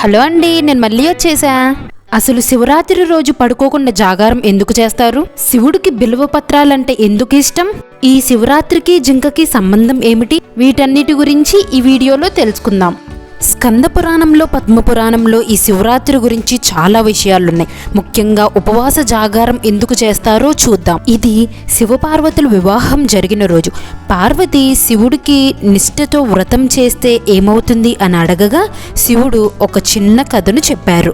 Hello అండి నేను మళ్ళీ వచ్చేసా? అసలు శివరాత్రి రోజు పడుకోకుండా జాగారం ఎందుకు చేస్తారు? శివుడికి బిల్వ పత్రాలంటే ఎందుకు ఇష్టం? ఈ శివరాత్రికి జింకకి సంబంధం ఏమిటి? వీటన్నిటి గురించి ఈ వీడియోలో తెలుసుకుందాం. స్కంద పురాణంలో పద్మ పురాణంలో ఈ శివరాత్రి గురించి చాలా విషయాలున్నాయి. ముఖ్యంగా ఉపవాస జాగారం ఎందుకు చేస్తారో చూద్దాం. ఇది శివపార్వతుల వివాహం జరిగిన రోజు. పార్వతి శివుడికి నిష్ఠతో వ్రతం చేస్తే ఏమవుతుంది అని అడగగా శివుడు ఒక చిన్న కథను చెప్పారు.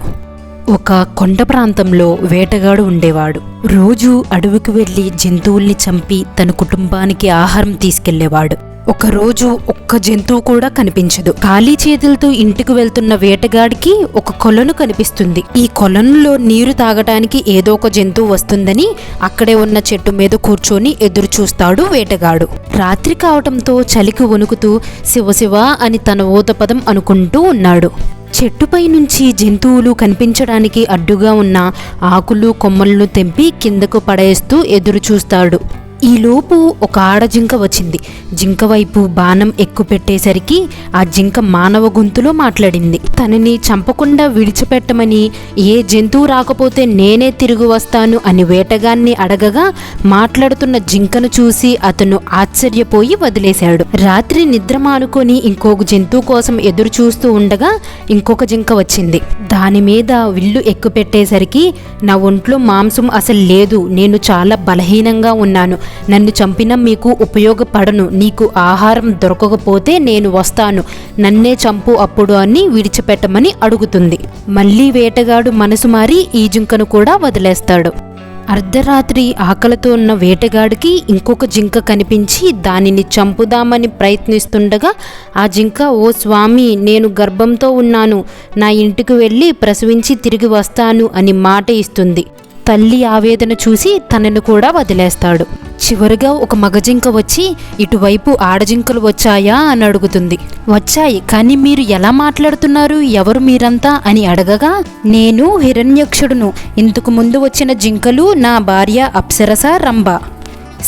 ఒక కొండ ప్రాంతంలో వేటగాడు ఉండేవాడు. రోజు అడవికి వెళ్ళి జంతువుల్ని చంపి తన కుటుంబానికి ఆహారం తీసుకెళ్ళేవాడు. ఒకరోజు ఒక్క జంతువు కూడా కనిపించదు. ఖాళీ చేతులతో ఇంటికి వెళ్తున్న వేటగాడికి ఒక కొలను కనిపిస్తుంది. ఈ కొలనులో నీరు తాగటానికి ఏదో ఒక జంతువు వస్తుందని అక్కడే ఉన్న చెట్టు మీద కూర్చొని ఎదురు చూస్తాడు వేటగాడు. రాత్రి కావటంతో చలికి వణుకుతూ శివ శివ అని తన ఊతపదం అనుకుంటూ ఉన్నాడు. చెట్టుపై నుంచి జంతువులు కనిపించడానికి అడ్డుగా ఉన్న ఆకులు కొమ్మలను తెంపి కిందకు పడేస్తూ ఎదురు చూస్తాడు. ఈలోపు ఒక ఆడజింక వచ్చింది. జింక వైపు బాణం ఎక్కుపెట్టేసరికి ఆ జింక మానవ గొంతులో మాట్లాడింది. తనని చంపకుండా విడిచిపెట్టమని ఏ జంతువు రాకపోతే నేనే తిరిగి వస్తాను అని వేటగాన్ని అడగగా మాట్లాడుతున్న జింకను చూసి అతను ఆశ్చర్యపోయి వదిలేశాడు. రాత్రి నిద్ర మానుకొని ఇంకొక జంతువు కోసం ఎదురు చూస్తూ ఉండగా ఇంకొక జింక వచ్చింది. దాని మీద విల్లు ఎక్కుపెట్టేసరికి నా ఒంట్లో మాంసం అసలు లేదు. నేను చాలా బలహీనంగా ఉన్నాను. నన్ను చంపిన మీకు ఉపయోగపడను నీకు ఆహారం దొరకకపోతే నేను వస్తాను. నన్నే చంపు అప్పుడు అని విడిచిపెట్టమని అడుగుతుంది. మళ్ళీ వేటగాడు మనసు మారి ఈ జింకను కూడా వదిలేస్తాడు. అర్ధరాత్రి ఆకలితో ఉన్న వేటగాడికి ఇంకొక జింక కనిపించి దానిని చంపుదామని ప్రయత్నిస్తుండగా ఆ జింక ఓ స్వామి నేను గర్భంతో ఉన్నాను. నా ఇంటికి వెళ్ళి ప్రసవించి తిరిగి వస్తాను అని మాట ఇస్తుంది. తల్లి ఆవేదన చూసి తనను కూడా వదిలేస్తాడు. చివరిగా ఒక మగజింక వచ్చి ఇటువైపు ఆడజింకలు వచ్చాయా? అని అడుగుతుంది. వచ్చాయి కానీ మీరు ఎలా మాట్లాడుతున్నారు? ఎవరు మీరంతా? అని అడగగా నేను హిరణ్యక్షుడును. ఇంతకు ముందు వచ్చిన జింకలు నా భార్య అప్సరస రంభ.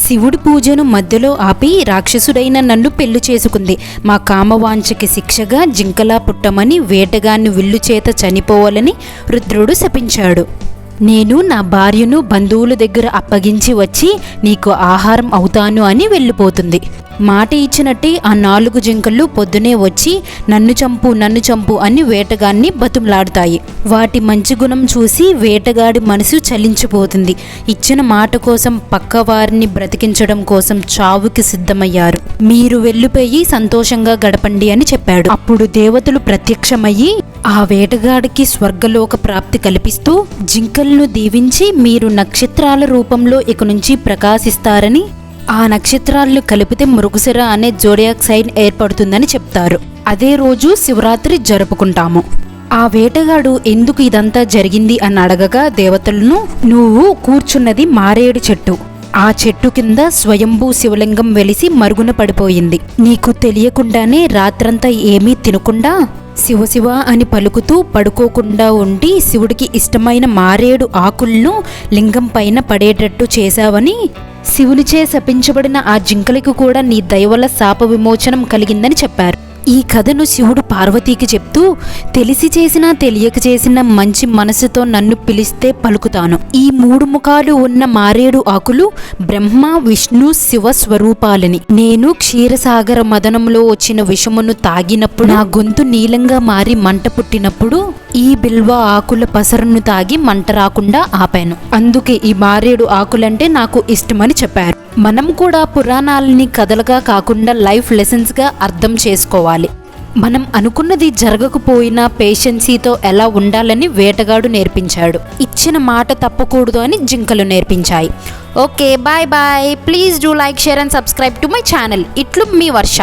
శివుడి పూజను మధ్యలో ఆపి రాక్షసుడైన నన్ను పెళ్ళి చేసుకుంది. మా కామవాంఛకి శిక్షగా జింకలా పుట్టమని వేటగాన్ని విల్లు చేత చనిపోవాలని రుద్రుడు శపించాడు. నేను నా భార్యను బంధువుల దగ్గర అప్పగించి వచ్చి నీకు ఆహారం అవుతాను అని వెళ్ళిపోతుంది. మాట ఇచ్చినట్టే ఆ నాలుగు జింకలు పొద్దునే వచ్చి నన్ను చంపు నన్ను చంపు అని వేటగాన్ని బతుమలాడుతాయి వాటి మంచి గుణం చూసి వేటగాడి మనసు చలించిపోతుంది. ఇచ్చిన మాట కోసం పక్క వారిని బ్రతికించడం కోసం చావుకి సిద్ధమయ్యారు. మీరు వెళ్ళిపోయి సంతోషంగా గడపండి అని చెప్పాడు. అప్పుడు దేవతలు ప్రత్యక్షమయ్యి ఆ వేటగాడికి స్వర్గలోక ప్రాప్తి కల్పిస్తూ జింకలను దీవించి మీరు నక్షత్రాల రూపంలో ఇక నుంచి ప్రకాశిస్తారని ఆ నక్షత్రాలను కలిపితే మృగశిర అనే జోడియాక్ సైన్ ఏర్పడుతుందని చెప్తారు. అదే రోజు శివరాత్రి జరుపుకుంటాము. ఆ వేటగాడు ఎందుకు ఇదంతా జరిగింది అని అడగగా దేవతలను నువ్వు కూర్చున్నది మారేడు చెట్టు. ఆ చెట్టు కింద స్వయంభూ శివలింగం వెలిసి మరుగున పడిపోయింది. నీకు తెలియకుండానే రాత్రంతా ఏమీ తినకుండా శివశివ అని పలుకుతూ పడుకోకుండా ఉండి శివుడికి ఇష్టమైన మారేడు ఆకులను లింగం పైన పడేటట్టు చేశావని శివునిచే శపించబడిన ఆ జింకలకు కూడా నీ దయవల్ల శాప విమోచనం కలిగిందని చెప్పారు. ఈ కథను శివుడు పార్వతీకి చెప్తూ తెలిసి చేసినా తెలియక చేసిన మంచి మనసుతో నన్ను పిలిస్తే పలుకుతాను. ఈ మూడు ముఖాలు ఉన్న మారేడు ఆకులు బ్రహ్మ విష్ణు శివ స్వరూపాలని. నేను క్షీరసాగర మదనంలో వచ్చిన విషమును తాగినప్పుడు నా గొంతు నీలంగా మారి మంట పుట్టినప్పుడు ఈ బిల్వ ఆకుల పసరును తాగి మంట రాకుండా ఆపాను. అందుకే ఈ మారేడు ఆకులంటే నాకు ఇష్టమని చెప్పారు. మనం కూడా పురాణాలని కథలుగా కాకుండా లైఫ్ లెసన్స్గా అర్థం చేసుకోవాలి. మనం అనుకున్నది జరగకపోయినా పేషెన్సీతో ఎలా ఉండాలని వేటగాడు నేర్పించాడు. ఇచ్చిన మాట తప్పకూడదు అని జింకలు నేర్పించాయి. Okay bye bye. Please do like share and subscribe to my channel. ఇట్లు మీ వర్ష.